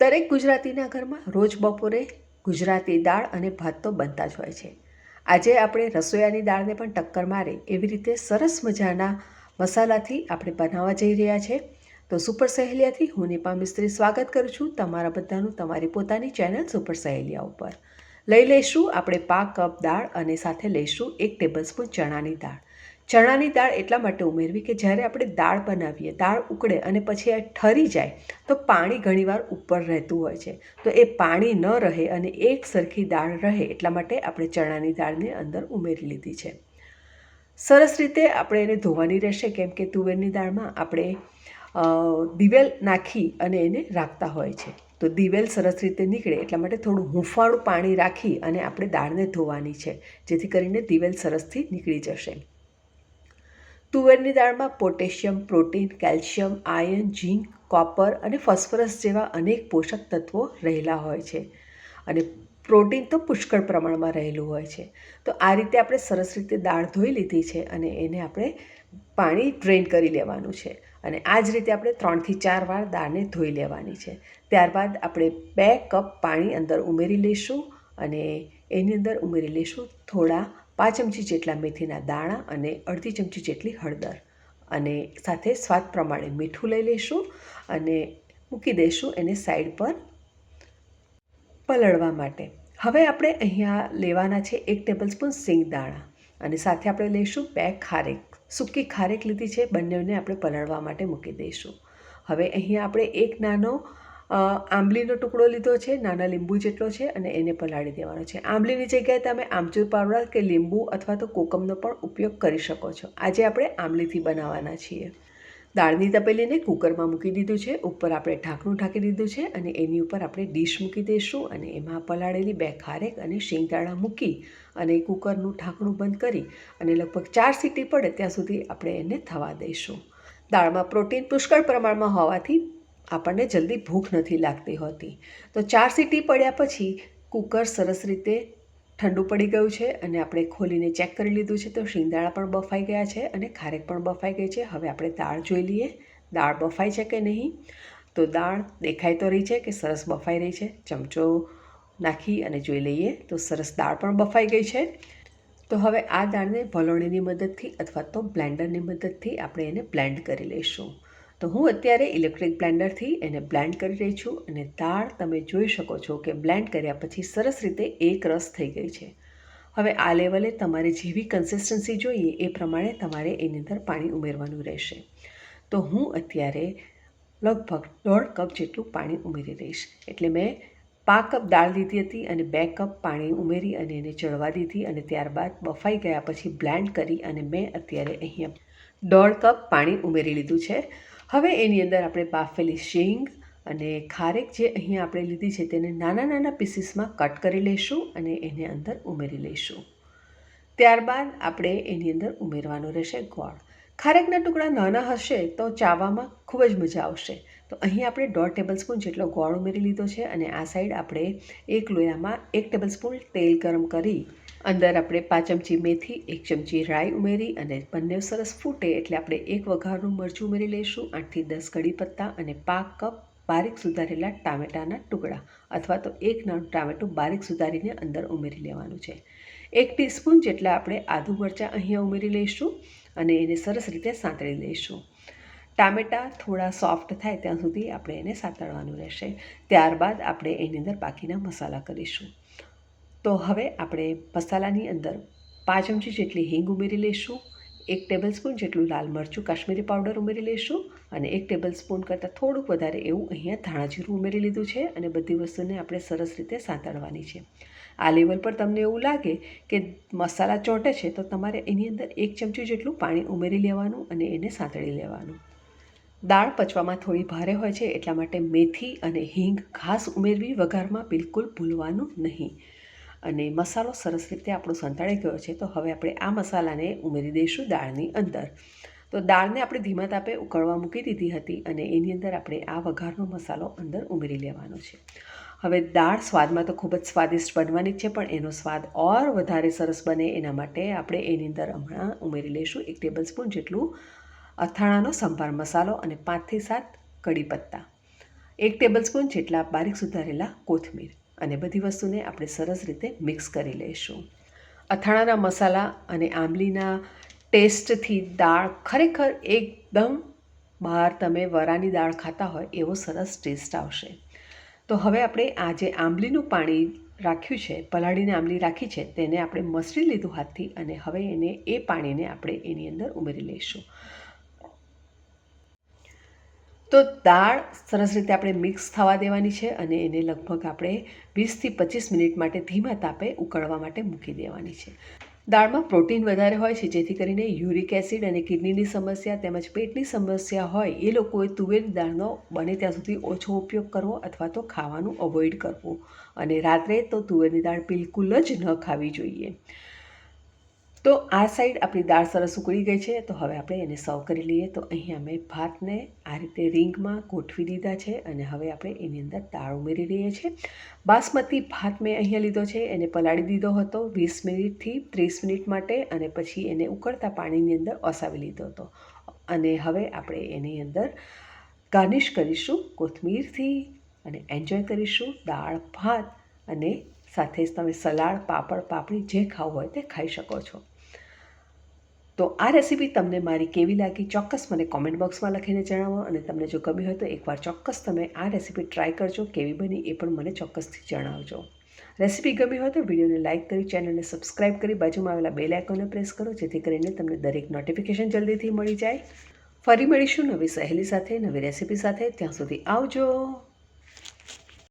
દરેક ગુજરાતીના ઘરમાં રોજ બપોરે ગુજરાતી દાળ અને ભાત તો બનતા જ હોય છે. આજે આપણે રસોયાની દાળને પણ ટક્કર મારે એવી રીતે સરસ મજાના મસાલાથી આપણે બનાવવા જઈ રહ્યા છે. તો સુપર સહેલિયાથી હું નિપા મિસ્ત્રી સ્વાગત કરું છું તમારા બધાનું તમારી પોતાની ચેનલ સુપર સહેલિયા ઉપર. લઈ લઈશું આપણે પા કપ, દાળ અને સાથે લઈશું એક ટેબલસ્પૂન ચણાની દાળ. ચણાની દાળ એટલા માટે ઉમેરવી કે જ્યારે આપણે દાળ બનાવીએ, દાળ ઉકળે અને પછી આ ઠરી જાય, તો પાણી ઘણીવાર ઉપર રહેતું હોય છે. તો એ પાણી ન રહે અને એક સરખી દાળ રહે એટલા માટે આપણે ચણાની દાળને અંદર ઉમેરી લીધી છે. સરસ રીતે આપણે એને ધોવાની રહેશે, કેમ કે તુવેરની દાળમાં આપણે દિવેલ નાખી અને એને રાખતા હોય છે. તો દિવેલ સરસ રીતે નીકળે એટલા માટે થોડું હૂંફાળું પાણી રાખી અને આપણે દાળને ધોવાની છે, જેથી કરીને દિવેલ સરસથી નીકળી જશે. તુવેરની દાળમાં potassium, protein, calcium iron zinc, copper અને ફોસ્ફરસ જેવા અનેક પોષક તત્વો રહેલા હોય છે. અને પ્રોટીન તો પુષ્કળ પ્રમાણમાં રહેલું હોય છે. તો આ રીતે આપણે સરસ રીતે દાળ ધોઈ લીધી છે અને એને આપણે પાણી ડ્રેન કરી લેવાનું છે. અને આ જ રીતે આપણે ત્રણથી ચાર વાર દાળને ધોઈ લેવાની છે. ત્યારબાદ આપણે બે કપ પાણી અંદર ઉમેરી લઈશું અને એની અંદર ઉમેરી લઈશું થોડા પાંચ ચમચી જેટલા મેથીના દાણા અને અડધી ચમચી જેટલી હળદર. અને સાથે સ્વાદ પ્રમાણે મીઠું લઈ લઈશું અને મૂકી દઈશું એને સાઈડ પર પલળવા માટે. હવે આપણે અહીંયા લેવાના છે એક ટેબલસ્પૂન સિંગ દાણા અને સાથે આપણે લઈશું બે ખારેક. સૂકી ખારેક લીધી છે, બંનેને આપણે પલળવા માટે મૂકી દઈશું. હવે અહીંયા આપણે એક નાનો આંબલીનો ટુકડો લીધો છે, નાના લીંબુ જેટલો છે અને એને પલાળી દેવાનો છે. આંબલીની જગ્યાએ તમે આમચૂર પાવડર કે લીંબુ અથવા તો કોકમનો પણ ઉપયોગ કરી શકો છો. આજે આપણે આંબલીથી બનાવવાના છીએ. દાળની તપેલીને કુકરમાં મૂકી દીધું છે, ઉપર આપણે ઢાંકણું ઢાંકી દીધું છે અને એની ઉપર આપણે ડીશ મૂકી દઈશું અને એમાં પલાળેલી બે ખારેક અને શિંગદાણા મૂકી અને કુકરનું ઢાંકણું બંધ કરી અને લગભગ ચાર સીટી પડે ત્યાં સુધી આપણે એને થવા દઈશું. દાળમાં પ્રોટીન પુષ્કળ પ્રમાણમાં હોવાથી આપણને જલ્દી ભૂખ નથી લાગતી હોતી. તો ચાર સીટી પડ્યા પછી કુકર સરસ રીતે ઠંડુ પડી ગયું છે અને આપણે ખોલીને ચેક કરી લીધું છે તો શિંગદાળા પણ બફાઈ ગયા છે અને ખારેક પણ બફાઈ ગઈ છે. હવે આપણે દાળ જોઈ લઈએ, દાળ બફાઈ છે કે નહીં? તો દાળ દેખાઈ તો રહી છે કે સરસ બફાઈ રહી છે. ચમચો નાખી અને જોઈ લઈએ, તો સરસ દાળ પણ બફાઈ ગઈ છે. તો હવે આ દાળને ભલોણીની મદદથી અથવા તો બ્લેન્ડરની મદદથી આપણે એને બ્લેન્ડ કરી લઈશું. તો હું અત્યારે ઇલેક્ટ્રિક બ્લેન્ડરથી એને બ્લેન્ડ કરી રહી છું અને દાળ તમે જોઈ શકો છો કે બ્લેન્ડ કર્યા પછી સરસ રીતે એક રસ થઈ ગઈ છે. હવે આ લેવલે તમારે જેવી કન્સિસ્ટન્સી જોઈએ એ પ્રમાણે તમારે એની અંદર પાણી ઉમેરવાનું રહેશે. તો હું અત્યારે લગભગ દોઢ કપ જેટલું પાણી ઉમેરી રહીશ એટલે મેં પાંચ કપ દાળ લીધી હતી અને બે કપ પાણી ઉમેરી અને એને ચડવા દીધી અને ત્યારબાદ બફાઈ ગયા પછી બ્લેન્ડ કરી અને મેં અત્યારે અહીંયા દોઢ કપ પાણી ઉમેરી લીધું છે. હવે એની અંદર આપણે બાફેલી શીંગ અને ખારેક જે અહીંયા આપણે લીધી છે તેને નાના નાના પીસીસમાં કટ કરી લઈશું અને એને અંદર ઉમેરી લઈશું. ત્યારબાદ આપણે એની અંદર ઉમેરવાનો રહેશે ગોળ. ખારેકના ટુકડા નાના હશે તો ચાવામાં ખૂબ જ મજા આવશે. તો અહીં આપણે દોઢ ટેબલ સ્પૂન જેટલો ગોળ ઉમેરી લીધો છે અને આ સાઈડ આપણે એક લોયામાં એક ટેબલ સ્પૂન તેલ ગરમ કરી અંદર આપણે પાંચ ચમચી મેથી, એક ચમચી રાઈ ઉમેરી અને બંને સરસ ફૂટે એટલે આપણે એક વઘારનું મરચું ઉમેરી લઈશું, આઠથી દસ કડી પત્તા અને પાક કપ બારીક સુધારેલા ટામેટાના ટુકડા અથવા તો એક નાનું ટામેટું બારીક સુધારીને અંદર ઉમેરી લેવાનું છે. એક ટીસ્પૂન જેટલા આપણે આદુ મરચાં અહીંયા ઉમેરી લઈશું અને એને સરસ રીતે સાંતળી લઈશું. ટામેટાં થોડા સોફ્ટ થાય ત્યાં સુધી આપણે એને સાંતળવાનું રહેશે. ત્યારબાદ આપણે એની અંદર બાકીના મસાલા કરીશું. તો હવે આપણે મસાલાની અંદર પાંચ ચમચી જેટલી હિંગ ઉમેરી લઈશું, એક ટેબલ સ્પૂન જેટલું લાલ મરચું, કાશ્મીરી પાવડર ઉમેરી લઈશું અને એક ટેબલ સ્પૂન કરતાં થોડુંક વધારે એવું અહીંયા ધાણા ઉમેરી લીધું છે અને બધી વસ્તુને આપણે સરસ રીતે સાંતળવાની છે. આ લેવલ પર તમને એવું લાગે કે મસાલા ચોંટે છે તો તમારે એની અંદર એક ચમચી જેટલું પાણી ઉમેરી લેવાનું અને એને સાંતળી લેવાનું. દાળ પચવામાં થોડી ભારે હોય છે એટલા માટે મેથી અને હિંગ ખાસ ઉમેરવી વઘારમાં બિલકુલ ભૂલવાનું નહીં. અને મસાલો સરસ રીતે આપણો સંતાળી ગયો છે, તો હવે આપણે આ મસાલાને ઉમેરી દઈશું દાળની અંદર. તો દાળને આપણે ધીમા તાપે ઉકળવા મૂકી દીધી હતી અને એની અંદર આપણે આ વઘારનો મસાલો અંદર ઉમેરી લેવાનો છે. હવે દાળ સ્વાદમાં તો ખૂબ જ સ્વાદિષ્ટ બનવાની છે, પણ એનો સ્વાદ ઓર વધારે સરસ બને એના માટે આપણે એની અંદર હમણાં ઉમેરી લઈશું એક ટેબલ સ્પૂન જેટલું અથાણાનો સંભાર મસાલો અને પાંચથી સાત કડી પત્તા. એક ટેબલ સ્પૂન જેટલા બારીક સુધારેલા કોથમીર. અને બધી વસ્તુને આપણે સરસ રીતે મિક્સ કરી લઈશું. અથાણાના મસાલા અને આંબલીના ટેસ્ટથી દાળ ખરેખર એકદમ બહાર તમે વરાની દાળ ખાતા હોય એવો સરસ ટેસ્ટ આવશે. તો હવે આપણે આ જે આંબલીનું પાણી રાખ્યું છે, પલાળીને આંબલી રાખી છે, તેને આપણે મસળી લીધું હાથથી અને હવે એને એ પાણીને આપણે એની અંદર ઉમેરી લઈશું. તો દાળ સરસ રીતે આપણે મિક્સ થવા દેવાની છે અને એને લગભગ આપણે વીસથી પચીસ મિનિટ માટે ધીમા તાપે ઉકળવા માટે મૂકી દેવાની છે. દાળમાં પ્રોટીન વધારે હોય છે, જેથી કરીને યુરિક એસિડ અને કિડનીની સમસ્યા તેમજ પેટની સમસ્યા હોય, એ લોકોએ તુવેરની દાળનો બને ત્યાં સુધી ઓછો ઉપયોગ કરવો અથવા તો ખાવાનું અવોઇડ કરવું. અને રાત્રે તો તુવેરની દાળ બિલકુલ જ ન ખાવી જોઈએ. તો આ સાઈડ આપણી દાળ સરસ ઉકળી ગઈ છે, તો હવે આપણે એને સર્વ કરી લઈએ. તો અહીંયા મેં ભાતને આ રીતે રિંગમાં ગોઠવી દીધા છે અને હવે આપણે એની અંદર દાળ ઉમેરી રહીએ છીએ. બાસમતી ભાત મેં અહીંયા લીધો છે, એને પલાળી દીધો હતો વીસ મિનિટથી ત્રીસ મિનિટ માટે અને પછી એને ઉકળતા પાણીની અંદર ઓસાવી લીધો હતો. અને હવે આપણે એની અંદર ગાર્નિશ કરીશું કોથમીરથી અને એન્જોય કરીશું દાળ, ભાત અને સાથે જ તમે સલાડ, પાપડ, પાપડી જે ખાવું હોય તે ખાઈ શકો છો. તો આ રેસીપી તમને મારી કેવી લાગી ચોક્કસ મને કોમેન્ટ બોક્સમાં લખીને જણાવો અને તમને જો ગમી હોય તો એકવાર ચોક્કસ તમે આ રેસીપી ટ્રાય કરજો, કેવી બની એ પણ મને ચોક્કસથી જણાવજો. રેસીપી ગમી હોય તો વિડીયોને લાઇક કરી ચેનલને સબસ્ક્રાઇબ કરી, બાજુમાં આવેલા બેલ આઇકોને પ્રેસ કરો, જેથી કરીને તમને દરેક નોટિફિકેશન જલ્દીથી મળી જાય. ફરી મળીશું નવી સહેલી સાથે, નવી રેસીપી સાથે. ત્યાં સુધી આવજો.